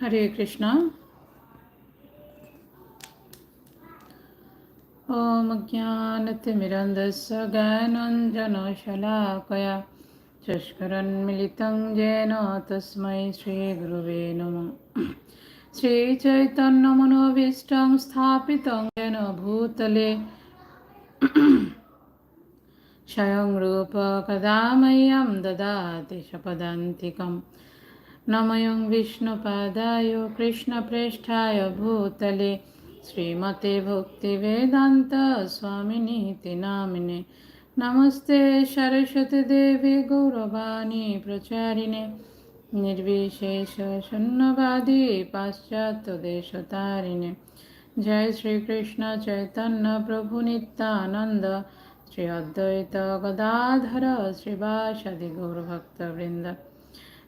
হরে কৃষ্ণ ॐ ज्ञानतिमिरन्धस्य ज्ञानञ्जनशलाकया चष्करन्मिलितं येन तस्मै श्रीगुरुवे नमः श्रीचैतन्यमनोभीष्टं स्थापितं येन भूतले स्वयं रूप कदा मह्यं ददाति নময়ং বিষ্ণুপাদায় কৃষ্ণপ্রেষ্ঠায় ভূতলে শ্রীমতে ভক্তিবেদান্ত স্বামিনীতি নামিনে নমস্তে সরস্বতী দেবী গৌরবাণী প্রচারিণে নির্বিশেষ শূন্যবাদী পাশ্চাত্য দেশতারিণে জয় শ্রীকৃষ্ণ চৈতন্য প্রভু নিত্যানন্দ শ্রী অদ্বৈত গদাধর শ্রীবাসাদি গৌরভক্তবৃন্দ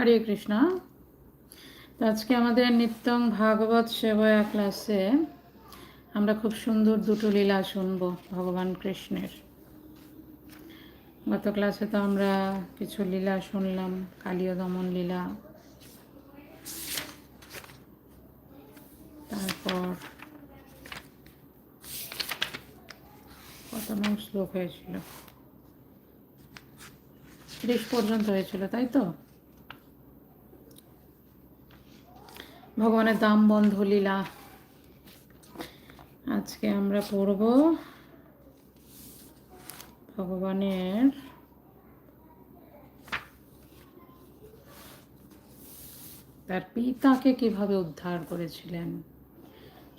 হরে কৃষ্ণ। তো আজকে আমাদের নিত্যং ভাগবত সেবয়া ক্লাসে আমরা খুব সুন্দর দুটো লীলা শুনব ভগবান কৃষ্ণের। গত ক্লাসে তো আমরা কিছু লীলা শুনলাম, কালীয় দমন লীলা। তারপর কত নং শ্লোক হয়েছিল। ত্রিশ পর্যন্ত হয়েছিল, তাই তো? ভগবানের দাম বন্ধ লীলা আজকে আমরা পড়ব ভগবানের তার পিতাকে কিভাবে উদ্ধার করেছিলেন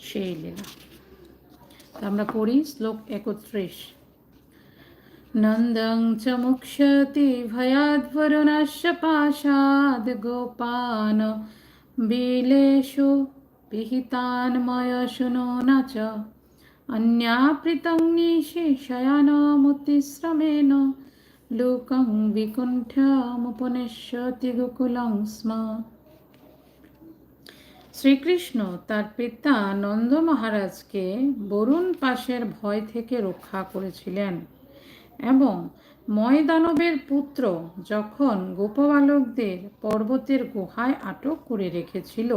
সেই লীলা তা আমরা পড়ি শ্লোক একত্রিশ नन्दं च मुक्ष्यति भयाद्वरुणस्य पाशाद् गोपान् बिलेषु पिहितान् मयशुनो न च अन्यापृतं निशेषयानमुत्तिश्रमेण लोकं विकुण्ठमुपनिष्यति गोकुलं स्म শ্রীকৃষ্ণ তার পিতা নন্দ মহারাজকে বরুণ পাশের ভয় থেকে রক্ষা করেছিলেন এবং ময়দানবের পুত্র যখন গোপবালকদের পর্বতের গুহায় আটক করে রেখেছিল,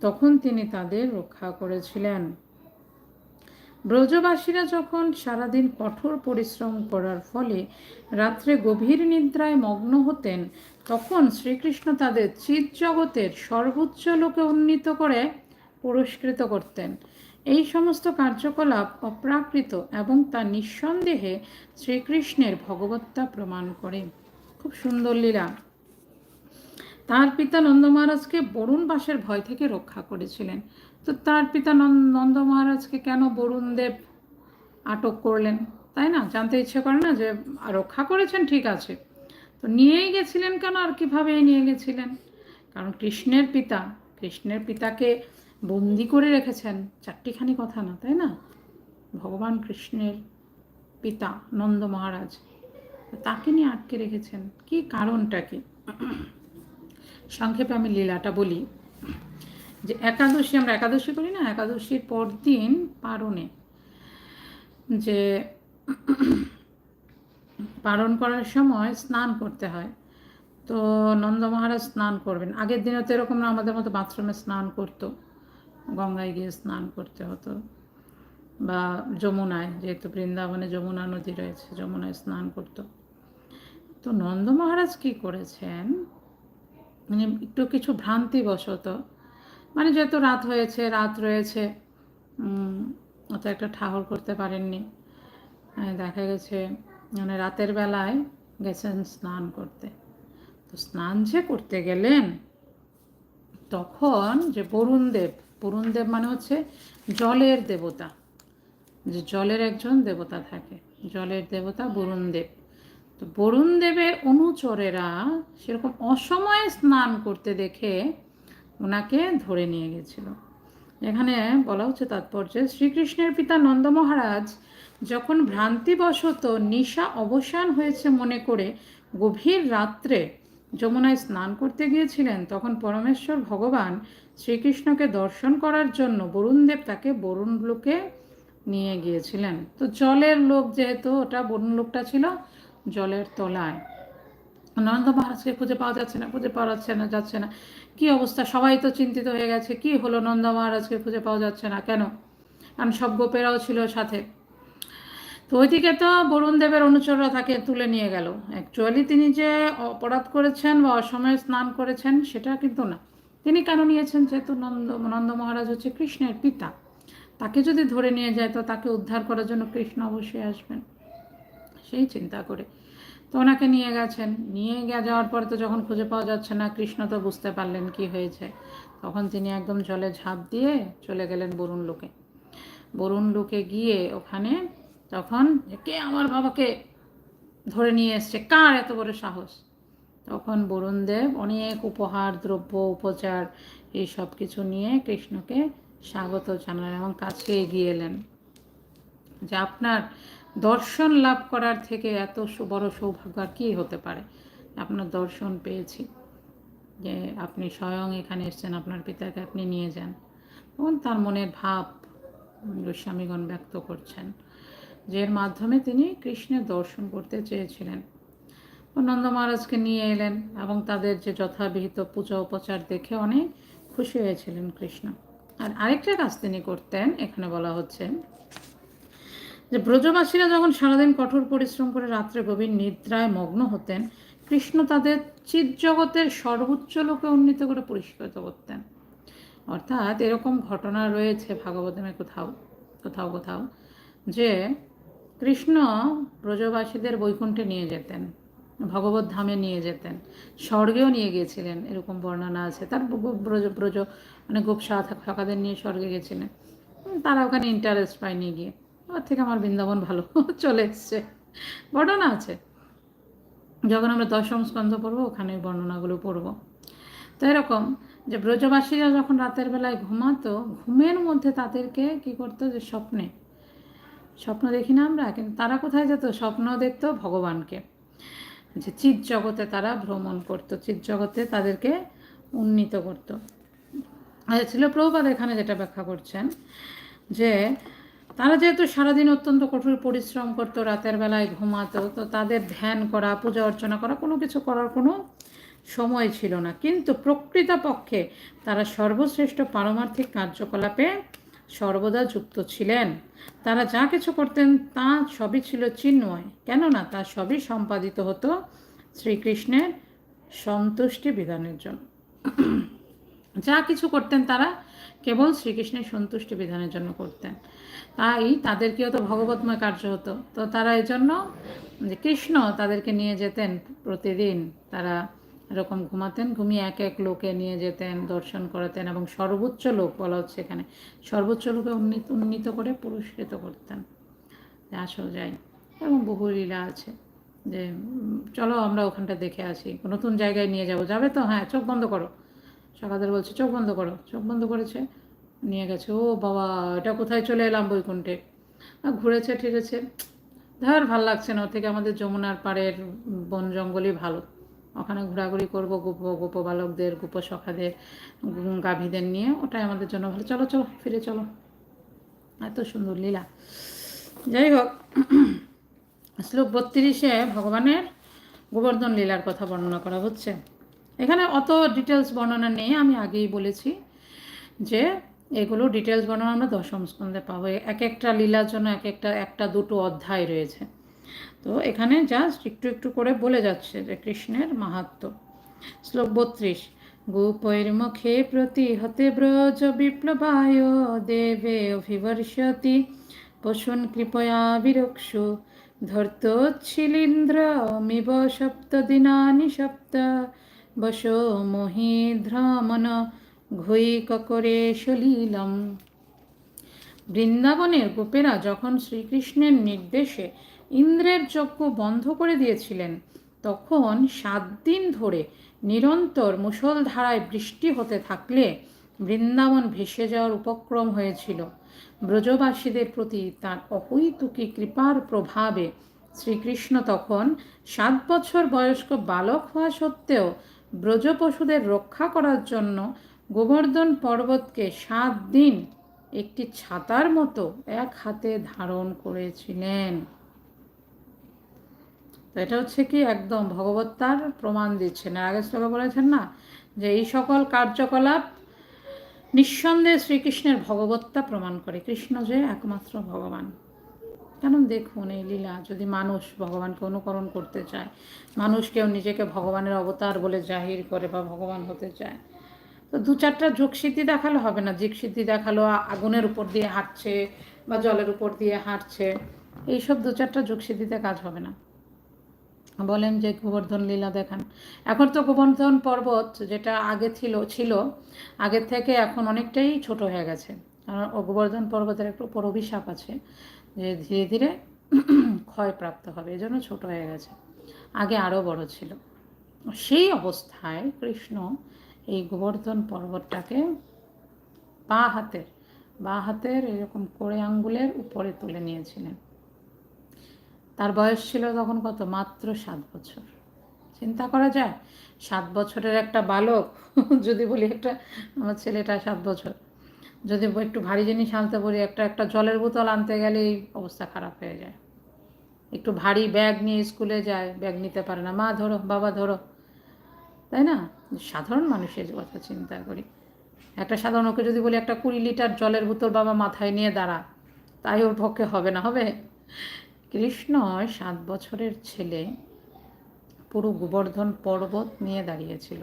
তখন তিনি তাদের রক্ষা করেছিলেন। ব্রজবাসীরা যখন সারাদিন কঠোর পরিশ্রম করার ফলে রাত্রে গভীর নিদ্রায় মগ্ন হতেন, তখন শ্রীকৃষ্ণ তাদের চিৎ জগতের সর্বোচ্চ লোকে উন্নীত করে পুরস্কৃত করতেন। এই সমস্ত কার্যকলাপ অপ্রাকৃত এবং তা নিঃসন্দেহে শ্রীকৃষ্ণের ভগবত্তা প্রমাণ করে। খুব সুন্দর লীলা। তার পিতা নন্দ মহারাজকে বরুণ বাসের ভয় থেকে রক্ষা করেছিলেন। তো তার পিতা নন্দ মহারাজকে কেন বরুণ দেব আটক করলেন? তাই না? জানতে ইচ্ছে করে না যে রক্ষা করেছেন, ঠিক আছে। তো নিয়েই গেছিলেন কেন? আর কীভাবে নিয়ে গেছিলেন? কারণ কৃষ্ণের পিতা, কৃষ্ণের পিতাকে বন্দি করে রেখেছেন। চারটিখানি কথা না, তাই না? ভগবান কৃষ্ণের পিতা নন্দ মহারাজ, তাকে নিয়ে আটকে রেখেছেন। কি কারণটা কি? সংক্ষেপে আমি লীলাটা বলি যে, একাদশী আমরা একাদশী করি না, একাদশীর পর দিন পারণে। যে পালন করার সময় স্নান করতে হয়। তো নন্দ মহারাজ স্নান করবেন। আগের দিনে তো এরকম না, আমাদের মতো বাথরুমে স্নান করতো। গঙ্গায় গিয়ে স্নান করতে হতো। বা যমুনায়, যেহেতু বৃন্দাবনে যমুনা নদী রয়েছে, যমুনায় স্নান করত। তো নন্দ মহারাজ কী করেছেন? মানে একটু কিছু ভ্রান্তিবশত মানে যেহেতু রাত হয়েছে, রাত রয়েছে অত একটা ঠাহর করতে পারেননি। দেখা গেছে মানে রাতের বেলায় গেছেন স্নান করতে। তো স্নান যে করতে গেলেন, তখন যে বরুণদেব বরুণদেব মানে হচ্ছে জলের দেবতা। যে জলের একজন দেবতা থাকে। জলের দেবতা বরুণদেব। তো বরুণদেবের অনুচরেরা সেরকম অসময়ে স্নান করতে দেখে ওনাকে ধরে নিয়ে গেছিল। এখানে বলা হচ্ছে তাৎপর্য শ্রীকৃষ্ণের পিতা নন্দ মহারাজ যখন ভ্রান্তিবশত নিশা অবসান হয়েছে মনে করে গভীর রাত্রে যমুনায় স্নান করতে গিয়েছিলেন, তখন পরমেশ্বর ভগবান শ্রীকৃষ্ণকে দর্শন করার জন্য বরুণদেব তাকে বরুণ লোকে নিয়ে গিয়েছিলেন। তো জলের লোক যেহেতু, ওটা বরুণ লোকটা ছিল জলের তলায়। নন্দ মহারাজকে খুঁজে পাওয়া যাচ্ছে না, খুঁজে পাওয়া যাচ্ছে না যাচ্ছে না। কি অবস্থা? সবাই তো চিন্তিত হয়ে গেছে, কি হলো নন্দ মহারাজকে খুঁজে পাওয়া যাচ্ছে না কেন? কারণ সব গোপেরাও ছিল সাথে। তো ওইদিকে তো বরুণ দেবের অনুচররা তাকে তুলে নিয়ে গেল। অ্যাকচুয়ালি তিনি যে অপরাধ করেছেন বা অসময়ে স্নান করেছেন সেটা কিন্তু না। তিনি কেন নিয়েছেন? যেহেতু নন্দ নন্দ মহারাজ হচ্ছে কৃষ্ণের পিতা। তাকে যদি ধরে নিয়ে যায় তো তাকে উদ্ধার করার জন্য কৃষ্ণ অবশ্যই আসবেন। সেই চিন্তা করে। তো ওনাকে নিয়ে গেছেন। নিয়ে গিয়ে যাওয়ার পরে তো যখন খুঁজে পাওয়া যাচ্ছে না, কৃষ্ণ তো বুঝতে পারলেন কি হয়েছে। তখন তিনি একদম জলে ঝাঁপ দিয়ে চলে গেলেন বরুণ লোকে। বরুণ লোকে গিয়ে ওখানে তখন কে আমার বাবাকে ধরে নিয়ে এসছে। কার এত বড় সাহস? তখন বরুণদেব অনেক উপহার, দ্রব্য, উপচার এই সব কিছু নিয়ে কৃষ্ণকে স্বাগত জানালেন এবং কাছে এগিয়ে এলেন। যে আপনার দর্শন লাভ করার থেকে এত বড় সৌভাগ্য আর কী হতে পারে? আপনার দর্শন পেয়েছি। যে আপনি স্বয়ং এখানে এসছেন, আপনার পিতাকে আপনি নিয়ে যান। তখন তার মনের ভাব গোস্বামীগণ ব্যক্ত করছেন। যে এর মাধ্যমে তিনি কৃষ্ণের দর্শন করতে চেয়েছিলেন। নন্দ মহারাজকে নিয়ে এলেন এবং তাদের যে যথাবিহিত পূজা উপচার দেখে অনেক খুশি হয়েছিলেন কৃষ্ণ। আর আরেকটা কাজ তিনি করতেন, এখানে বলা হচ্ছে যে ব্রজবাসীরা যখন সারাদিন কঠোর পরিশ্রম করে রাত্রে গভীর নিদ্রায় মগ্ন হতেন, কৃষ্ণ তাদের চিৎ জগতের সর্বোচ্চ লোকে উন্নীত করে পরিষ্কৃত করতেন। অর্থাৎ এরকম ঘটনা রয়েছে ভাগবতমে কোথাও কোথাও কোথাও, যে কৃষ্ণ ব্রজবাসীদের বৈকুণ্ঠে নিয়ে যেতেন, ভগবত ধামে নিয়ে যেতেন, স্বর্গেও নিয়ে গিয়েছিলেন, এরকম বর্ণনা আছে। তার ব্রজ ব্রজ মানে গোপসা থাকাদের নিয়ে স্বর্গে গেছিলেন তারা ওখানে ইন্টারেস্ট পায়নি গিয়ে। ওর থেকে আমার বৃন্দাবন ভালো চলে এসছে। বর্ণনা আছে। যখন আমরা দশম স্কন্ধ পড়ব, ওখানে বর্ণনাগুলো পড়ব। তো এরকম যে ব্রজবাসীরা যখন রাতের বেলায় ঘুমাতো, ঘুমের মধ্যে তাদেরকে কি করতো? যে স্বপ্নে স্বপ্ন দেখি না আমরা? কিন্তু তারা কোথায় যেত? স্বপ্ন দেখতো ভগবানকে। যে চিৎ জগতে তারা ভ্রমণ করতো চিৎ জগতে তাদেরকে উন্নীত করতো। ছিল প্রভুপাদ এখানে যেটা ব্যাখ্যা করছেন, যে তারা যেহেতু সারাদিন অত্যন্ত কঠোর পরিশ্রম করতো, রাতের বেলায় ঘুমাতো, তো তাদের ধ্যান করা, পূজা অর্চনা করা, কোনো কিছু করার কোনো সময় ছিল না। কিন্তু প্রকৃতপক্ষে তারা সর্বশ্রেষ্ঠ পারমার্থিক কার্যকলাপে সর্বদা যুক্ত ছিলেন। তারা যা কিছু করতেন, তা সবই ছিল চিন্ময়। কেননা, তা সবই সম্পাদিত হতো শ্রীকৃষ্ণের সন্তুষ্টি বিধানের জন্য। যা কিছু করতেন তারা কেবল শ্রীকৃষ্ণের সন্তুষ্টি বিধানের জন্য করতেন। তাই তাদেরকেও তো ভগবতময় কার্য হতো। তো তারা এই জন্য যে কৃষ্ণ তাদেরকে নিয়ে যেতেন প্রতিদিন। তারা এরকম ঘুমাতেন, ঘুমিয়ে এক এক লোকে নিয়ে যেতেন, দর্শন করাতেন এবং সর্বোচ্চ লোক বলা হচ্ছে এখানে, সর্বোচ্চ লোকে উন্নীত উন্নীত করে পুরস্কৃত করতেন। আসো যাই। এবং বহু লীলা আছে যে, চলো আমরা ওখানটা দেখে আসি। নতুন জায়গায় নিয়ে যাব। যাবে তো? হ্যাঁ চোখ বন্ধ করো। সকালের বলছে, চোখ বন্ধ করো। চোখ বন্ধ করেছে, নিয়ে গেছে, ও বাবা, এটা কোথায় চলে এলাম বৈকুণ্ঠে? ঘুরেছে, ঠিরেছে। ধর, ভালো লাগছে না। ওর থেকে আমাদের যমুনার পাড়ের বন জঙ্গলই ভালো। ওখানে ঘোরাঘুরি করব, গোপ গোপ বালকদের গোপ সখাদের গাভীদের নিয়ে। ওটাই আমাদের জন্য ভালো। চলো চলো, ফিরে চলো। এত সুন্দর লীলা। যাই হোক, শ্লোক বত্রিশে ভগবানের গোবর্ধন লীলার কথা বর্ণনা করা হচ্ছে। এখানে অত ডিটেলস বর্ণনা নেই, আমি আগেই বলেছি যে এগুলো ডিটেলস বর্ণনা আমরা দশম স্কন্ধে পাবো। এক একটা লীলার জন্য এক একটা একটা, দুটো অধ্যায় রয়েছে। তো এখানে জাস্ট একটু একটু করে বলে যাচ্ছে যে কৃষ্ণের মাহাত্ম। শ্লোক বত্রিশ গোপৈর্মুখে প্রতি হতে ব্রজ বিপ্লবায় দেবে অভিবর্ষতি। পশুন কৃপয়া বিরক্ষু, ধর্তোচ্ছিলীন্দ্রমিব সপ্ত দিনানি সপ্ত। বশো মোহিধ্রমন ঘৈক করে সলিলম। বৃন্দাবনের গোপেরা যখন শ্রীকৃষ্ণের নির্দেশে ইন্দ্রের যজ্ঞ বন্ধ করে দিয়েছিলেন। তখন সাত দিন ধরে নিরন্তর মুষলধারায় বৃষ্টি হতে থাকলে বৃন্দাবন ভেসে যাওয়ার উপক্রম হয়েছিল। ব্রজবাসীদের প্রতি তার অহৈতুকী কৃপার প্রভাবে শ্রীকৃষ্ণ তখন সাত বছর বয়স্ক বালক হওয়া সত্ত্বেও ব্রজপশুদের রক্ষা করার জন্য গোবর্ধন পর্বতকে সাত দিন একটি ছাতার মতো এক হাতে ধারণ করেছিলেন। তো এটা হচ্ছে কি একদম ভগবত্তার প্রমাণ দিচ্ছেন। আর আগে শ্লোকে বলেছেন না যে এই সকল কার্যকলাপ নিঃসন্দেহে শ্রীকৃষ্ণের ভগবত্তা প্রমাণ করে। কৃষ্ণ যে একমাত্র ভগবান। কেন দেখুন এই লীলা, যদি মানুষ ভগবানকে অনুকরণ করতে চায়, মানুষ কেউ নিজেকে ভগবানের অবতার বলে জাহির করে বা ভগবান হতে চায়, তো দু চারটা যোগসিদ্ধি দেখালে হবে না। সিদ্ধি দেখাল, আগুনের উপর দিয়ে হাঁটছে বা জলের উপর দিয়ে হাঁটছে, এইসব দু চারটা যোগসিদ্ধিতে কাজ হবে না। বলেন যে গোবর্ধন লীলা দেখান। এখন তো গোবর্ধন পর্বত যেটা আগে ছিল ছিল আগের থেকে এখন অনেকটাই ছোট হয়ে গেছে। কারণ গোবর্ধন পর্বতের একটু উপর অভিশাপ আছে যে ধীরে ধীরে ক্ষয়প্রাপ্ত হবে, এজন্য ছোট হয়ে গেছে। আগে আরও বড় ছিল। সেই অবস্থায় কৃষ্ণ এই গোবর্ধন পর্বতটাকে বা হাতের বা হাতের এরকম করে আঙ্গুলের উপরে তুলে নিয়েছিলেন। তার বয়স ছিল তখন কত? মাত্র সাত বছর। চিন্তা করা যায়, সাত বছরের একটা বালক, যদি বলি একটা, আমার ছেলেটা সাত বছর। যদি একটু ভারী জিনিস আনতে বলি, একটা একটা জলের বোতল আনতে গেলে এই অবস্থা খারাপ হয়ে যায়। একটু ভারী ব্যাগ নিয়ে স্কুলে যায়, ব্যাগ নিতে পারে না। মা, ধরো, বাবা, ধরো। তাই না? সাধারণ মানুষের কথা চিন্তা করি। একটা সাধারণ ওকে যদি বলি, একটা কুড়ি লিটার জলের বোতল বাবা মাথায় নিয়ে দাঁড়া, তাই ওর পক্ষে হবে না, হবে? কৃষ্ণ সাত বছরের ছেলে, পুরো গোবর্ধন পর্বত নিয়ে দাঁড়িয়েছিল।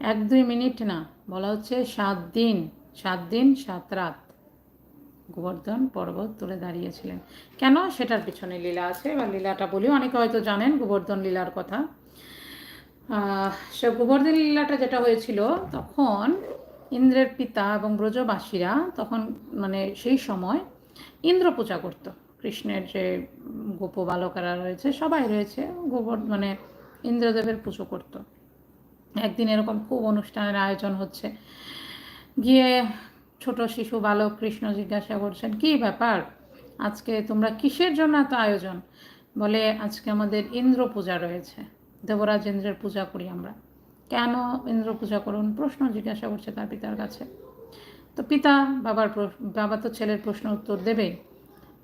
এক দুই মিনিট না, বলা হচ্ছে সাত দিন সাত দিন, সাত রাত গোবর্ধন পর্বত তুলে দাঁড়িয়েছিলেন। কেন? সেটার পিছনে লীলা আছে বা লীলাটা বলি। অনেকে হয়তো জানেন গোবর্ধন লীলার কথা। সে গোবর্ধন লীলাটা যেটা হয়েছিল, তখন ইন্দ্রের পিতা এবং ব্রজবাসীরা তখন মানে সেই সময় ইন্দ্র পূজা করত। কৃষ্ণের যে গোপ বালকেরা রয়েছে, সবাই রয়েছে। গোবর মানে ইন্দ্রদেবের পুজো করত। একদিন এরকম খুব অনুষ্ঠানের আয়োজন হচ্ছে। গিয়ে ছোট শিশু বালক কৃষ্ণ জিজ্ঞাসা করছেন, কি ব্যাপার? আজকে তোমরা কিসের জন্য এত আয়োজন? বলে, আজকে আমাদের ইন্দ্র পূজা রয়েছে। দেবরাজ ইন্দ্রের পূজা করি আমরা। কেন ইন্দ্র পূজা করুন? প্রশ্ন জিজ্ঞাসা করছে তার পিতার কাছে। তো পিতা, বাবার বাবা তো ছেলের প্রশ্ন উত্তর দেবে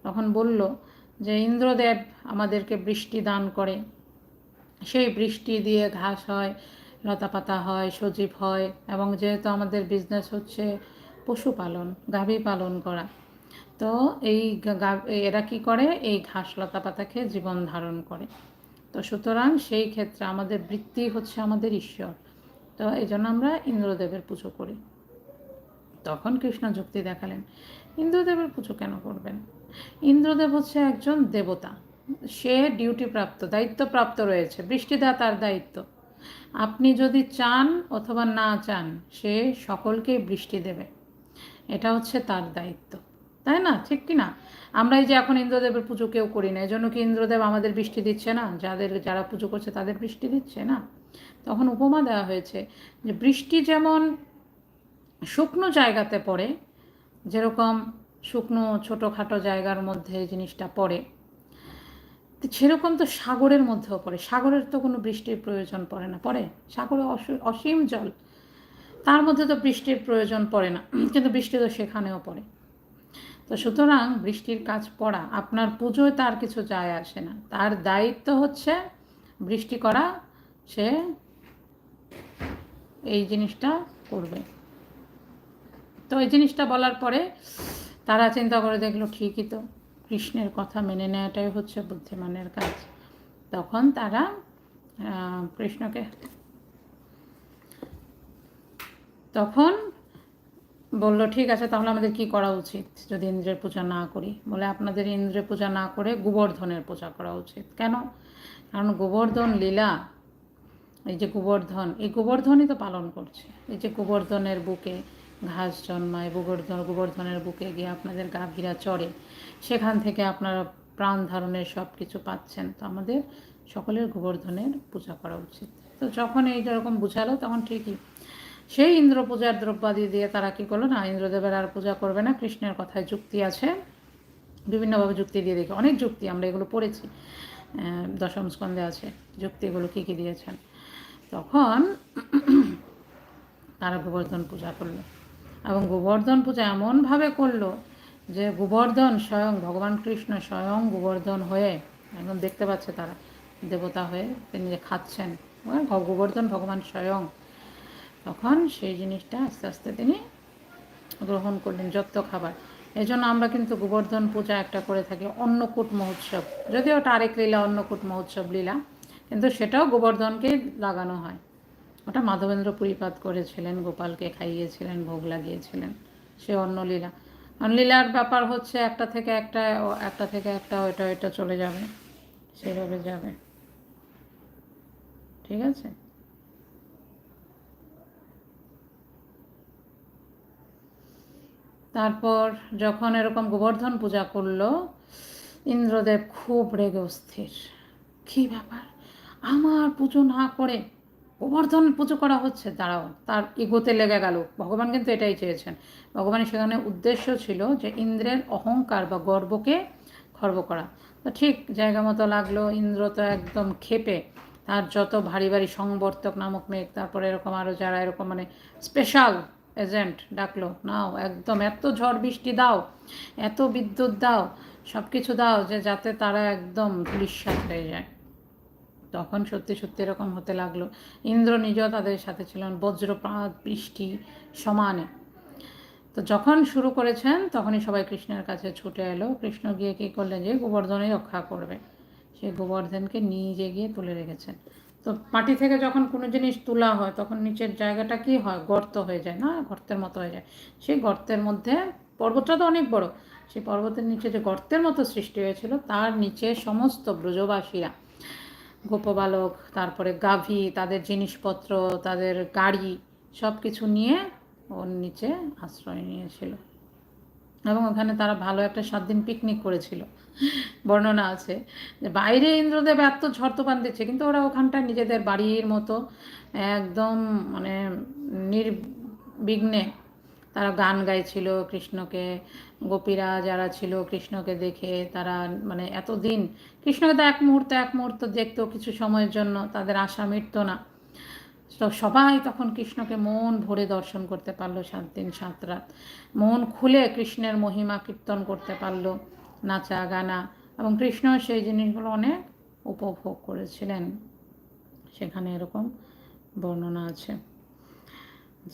তখন বলল যে ইন্দ্রদেব আমাদেরকে বৃষ্টি দান করে। সেই বৃষ্টি দিয়ে ঘাস হয় লতা পাতা হয়, সজীব হয় এবং যেহেতু আমাদের বিজনেস হচ্ছে পশুপালন, গাভী পালন করা, তো এই এরা কি করে? এই ঘাস লতা খেয়ে জীবন ধারণ করে। তো সুতরাং সেই ক্ষেত্রে আমাদের বৃত্তি হচ্ছে আমাদের ঈশ্বর। তো এই জন্য আমরা ইন্দ্রদেবের পুজো করি। তখন কৃষ্ণ যুক্তি দেখালেন, ইন্দ্রদেবের পুজো কেন করবেন? ইন্দ্রদেব হচ্ছে একজন দেবতা। সে ডিউটি প্রাপ্ত দায়িত্বপ্রাপ্ত রয়েছে বৃষ্টি দেওয়া তার দায়িত্ব। আপনি যদি চান অথবা না চান, সে সকলকে বৃষ্টি দেবে। এটা হচ্ছে তার দায়িত্ব। তাই না? ঠিক কি না? আমরা এই যে এখন ইন্দ্রদেবের পুজো কেউ করি না এই জন্য কি ইন্দ্রদেব আমাদের বৃষ্টি দিচ্ছে না? যাদের, যারা পুজো করছে তাদের বৃষ্টি দিচ্ছে না? তখন উপমা দেওয়া হয়েছে যে বৃষ্টি যেমন শুকনো জায়গাতে পড়ে, যেরকম শুকনো, ছোটোখাটো জায়গার মধ্যে জিনিসটা পড়ে। সেরকম তো সাগরের মধ্যেও পড়ে। সাগরের তো কোনো বৃষ্টির প্রয়োজন পড়ে না। পড়ে? সাগরে অসীম জল। তার মধ্যে তো বৃষ্টির প্রয়োজন পড়ে না। কিন্তু বৃষ্টি তো সেখানেও পড়ে। তো সুতরাং বৃষ্টির কাজ পড়া, আপনার পুজোয় তার কিছু যায় আসে না। তার দায়িত্ব হচ্ছে বৃষ্টি করা, সে এই জিনিসটা করবে। তো এই জিনিসটা বলার পরে তারা চিন্তা করে দেখল ঠিকই তো। কৃষ্ণের কথা মেনে নেওয়াটাই হচ্ছে বুদ্ধিমানের কাজ। তখন তারা কৃষ্ণকে তখন বলল, ঠিক আছে, তাহলে আমাদের কি করা উচিত যদি ইন্দ্রের পূজা না করি? বলে, আপনাদের ইন্দ্রের পূজা না করে গোবর্ধনের পূজা করা উচিত। কেন? কারণ গোবর্ধন লীলা, এই যে গোবর্ধন, এই গোবর্ধনই তো পালন করছে। এই যে গোবর্ধনের বুকে ঘাস জন্মায় গোবর্ধন, গোবর্ধনের বুকে গিয়ে আপনাদের গাভীরা চড়ে, সেখান থেকে আপনারা প্রাণ ধারণের সব কিছু পাচ্ছেন। তো আমাদের সকলের গোবর্ধনের পূজা করা উচিত। তো যখন এই যেরকম বুঝালো, তখন ঠিকই। সেই ইন্দ্র পূজার দ্রব্যাদি দিয়ে তারা কী করল না, ইন্দ্রদেবের আর পূজা করবে না, কৃষ্ণের কথায় যুক্তি আছে। বিভিন্নভাবে যুক্তি দিয়ে দেখি। অনেক যুক্তি আমরা এগুলো পড়েছি। দশম স্কন্ধে আছে। যুক্তিগুলো কী কী দিয়েছেন? তখন তারা গোবর্ধন পূজা করল। এবং গোবর্ধন পূজা এমনভাবে করল যে গোবর্ধন স্বয়ং, ভগবান কৃষ্ণ স্বয়ং গোবর্ধন হয়ে, একদম দেখতে পাচ্ছে তারা, দেবতা হয়ে তিনি যে খাচ্ছেন গোবর্ধন ভগবান স্বয়ং। তখন সেই জিনিসটা আস্তে আস্তে তিনি গ্রহণ করলেন, যত খাবার। এই জন্য আমরা কিন্তু গোবর্ধন পূজা একটা করে থাকি, অন্নকূট মহোৎসব। যদিও ওটা আরেক লীলা, অন্নকূট মহোৎসব লীলা, কিন্তু সেটাও গোবর্ধনকে লাগানো হয়। ওটা মাধবেন্দ্র পরিপাত করেছিলেন, গোপালকে খাইয়েছিলেন, ভোগ লাগিয়েছিলেন, সে অন্য লীলা আর লীলার ব্যাপার হচ্ছে একটা থেকে একটা একটা থেকে একটা, ওইটা ওইটা চলে যাবে, সেভাবে যাবে। ঠিক আছে? তারপর যখন এরকম গোবর্ধন পূজা করল, ইন্দ্রদেব খুব রেগে অস্থির। কী ব্যাপার? আমার পুজো না করে গোবর্ধন পুজো করা হচ্ছে, দাঁড়াও, তার ইগোতে লেগে গেল। ভগবান কিন্তু এটাই চেয়েছেন। ভগবানের সেখানে উদ্দেশ্য ছিল যে ইন্দ্রের অহংকার বা গর্বকে খর্ব করা। তো ঠিক জায়গা মতো লাগল, ইন্দ্র তো একদম খেপে তার যত ভারী ভারী সংবর্তক নামক মেঘ, তারপরে এরকম আরও যারা এরকম মানে স্পেশাল এজেন্ট ডাকলো, নাও, একদম এত ঝড় বৃষ্টি দাও, এত বিদ্যুৎ দাও সব কিছু দাও যে যাতে তারা একদম ধূলিসাৎ হয়ে যায়। তখন সত্যি সত্যি এরকম হতে লাগল। ইন্দ্র নিজেও তাদের সাথে ছিলেন, বজ্রপাত, বৃষ্টি সমানে। তো যখন শুরু করেছেন, তখনই সবাই কৃষ্ণের কাছে ছুটে এলো। কৃষ্ণ গিয়ে কী করলেন যে, গোবর্ধনই রক্ষা করবে। সেই গোবর্ধনকে নিজে গিয়ে তুলে রেখেছেন। তো মাটি থেকে যখন কোনো জিনিস তোলা হয়, তখন নিচের জায়গাটা কি হয়? গর্ত হয়ে যায় না? গর্তের মতো হয়ে যায়। সেই গর্তের মধ্যে, পর্বতটা তো অনেক বড়। সেই পর্বতের নিচে যে গর্তের মতো সৃষ্টি হয়েছিল, তার নিচে সমস্ত ব্রজবাসীরা গোপবালক, তারপরে গাভী, তাদের জিনিসপত্র, তাদের গাড়ি সব কিছু নিয়ে ওর নিচে আশ্রয় নিয়েছিল। এবং ওখানে তারা ভালো একটা সাত দিন পিকনিক করেছিল। বর্ণনা আছে যে বাইরে ইন্দ্রদেব এত ঝড় তুফান দিচ্ছে, কিন্তু ওরা ওখানটা নিজেদের বাড়ির মতো একদম মানে নির্বিঘ্নে তারা গান গাইছিল কৃষ্ণকে গোপীরা যারা ছিল কৃষ্ণকে দেখে তারা মানে এতদিন, কৃষ্ণকে তো এক মুহূর্ত এক মুহূর্ত দেখতো কিছু সময়ের জন্য, তাদের আশা মিটতো না। তো সবাই তখন কৃষ্ণকে মন ভরে দর্শন করতে পারল সাত দিন, সাত রাত। মন খুলে কৃষ্ণের মহিমা কীর্তন করতে পারল, নাচা, গানা, এবং কৃষ্ণ সেই জিনিসগুলো অনেক উপভোগ করেছিলেন। সেখানে এরকম বর্ণনা আছে।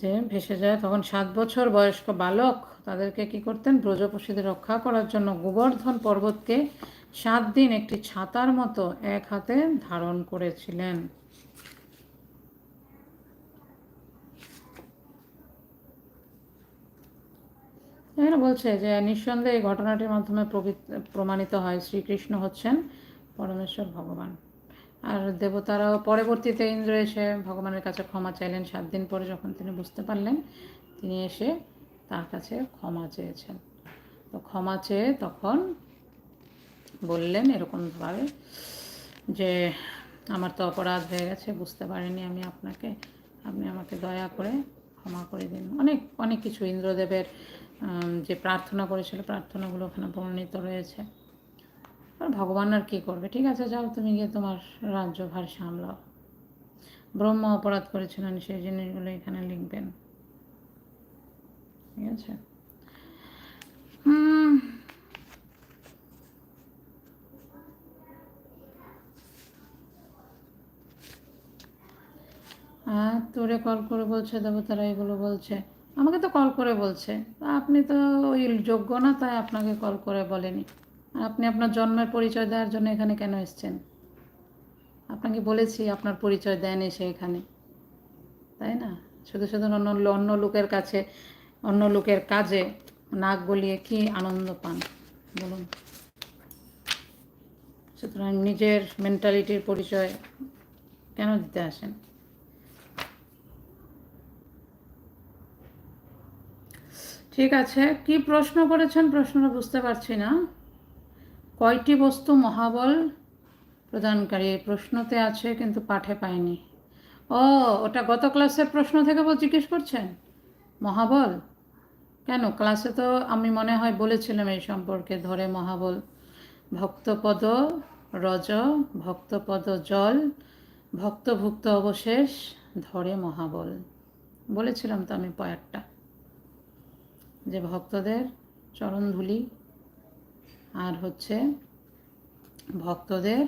যে ভেসে যায় তখন সাত বছর বয়স্ক বালক তাদেরকে কি করতেন? ব্রজপশীদের রক্ষা করার জন্য গোবর্ধন পর্বতকে সাত দিন একটি ছাতার মতো এক হাতে ধারণ করেছিলেন। বলছে যে নিঃসন্দেহে এই ঘটনাটির মাধ্যমে প্রমাণিত হয়, শ্রীকৃষ্ণ হচ্ছেন পরমেশ্বর ভগবান। আর দেবতারাও পরবর্তীতে ইন্দ্র এসে ভগবানের কাছে ক্ষমা চাইলেন। সাত দিন পরে যখন তিনি বুঝতে পারলেন, তিনি এসে তার কাছে ক্ষমা চেয়েছেন। তো ক্ষমা চেয়ে তখন বললেন এরকমভাবে যে, আমার তো অপরাধ হয়ে গেছে, বুঝতে পারিনি আমি আপনাকে। আপনি আমাকে দয়া করে ক্ষমা করে দিন। অনেক অনেক কিছু ইন্দ্রদেবের যে প্রার্থনা করেছিল, প্রার্থনাগুলো ওখানে বর্ণিত রয়েছে। আর ভগবান আর কী করবে? ঠিক আছে, যাও তুমি গিয়ে তোমার রাজ্যভার সামলাও। ব্রহ্ম অপরাধ করেছিলেন সেই জিনিসগুলো এখানে লিখবেন। ঠিক আছে? হুম। হ্যাঁ তোরে কল করে বলছে, দেবতারা এগুলো বলছে। আমাকে তো কল করে বলছে। আপনি তো ওই যোগ্য না, তাই আপনাকে কল করে বলেনি। আপনি আপনার জন্মের পরিচয় দেওয়ার জন্য এখানে কেন এসছেন? আপনাকে বলেছি আপনার পরিচয় দেন এসে এখানে। তাই না? শুধু শুধু অন্য অন্য লোকের কাছে, অন্য লোকের কাজে নাক গলিয়ে কি আনন্দ পান? বলুন। সুতরাং নিজের মেন্টালিটির পরিচয় কেন দিতে আসেন? ঠিক আছে, কি প্রশ্ন করেছেন? প্রশ্নটা বুঝতে পারছি না। কয়টি বস্তু মহাবল প্রদানকারী? প্রশ্নতে আছে, কিন্তু পাঠে পাইনি। ও, ওটা গত ক্লাসের প্রশ্ন থেকে জিজ্ঞেস করছেন? মহাবল? কেন? ক্লাসে তো আমি মনে হয় বলেছিলাম এই সম্পর্কে, ধরে মহাবল। ভক্তপদ রজ, ভক্তপদ জল, ভক্তভুক্ত অবশেষ, ধরে মহাবল। বলেছিলাম তো আমি পয়ারটা। যে ভক্তদের চরণধুলি আর হচ্ছে ভক্তদের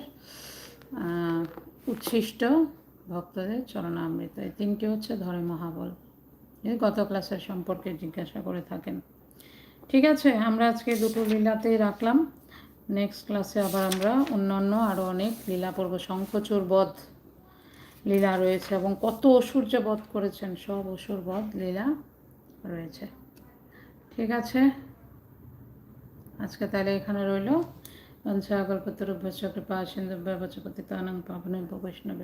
উচ্ছিষ্ট ভক্তদের চরণামৃত। এই তিনটি হচ্ছে ধরে মহাবল। এই গত ক্লাসের সম্পর্কে জিজ্ঞাসা করে থাকেন। ঠিক আছে, আমরা আজকে দুটো লীলাতেই রাখলাম। নেক্সট ক্লাসে আবার আমরা অন্যান্য আরও অনেক লীলা পর্ব শঙ্খচূর বধ লীলা রয়েছে এবং কত অসুর বধ করেছেন, সব অসুর বধ লীলা রয়েছে। ঠিক আছে? আজকে তাহলে এখানে রইল। পঞ্চাগল্পতরূপ কৃপা সিন্ধু ব্যবচপতি তানং পাবন বৈষ্ণব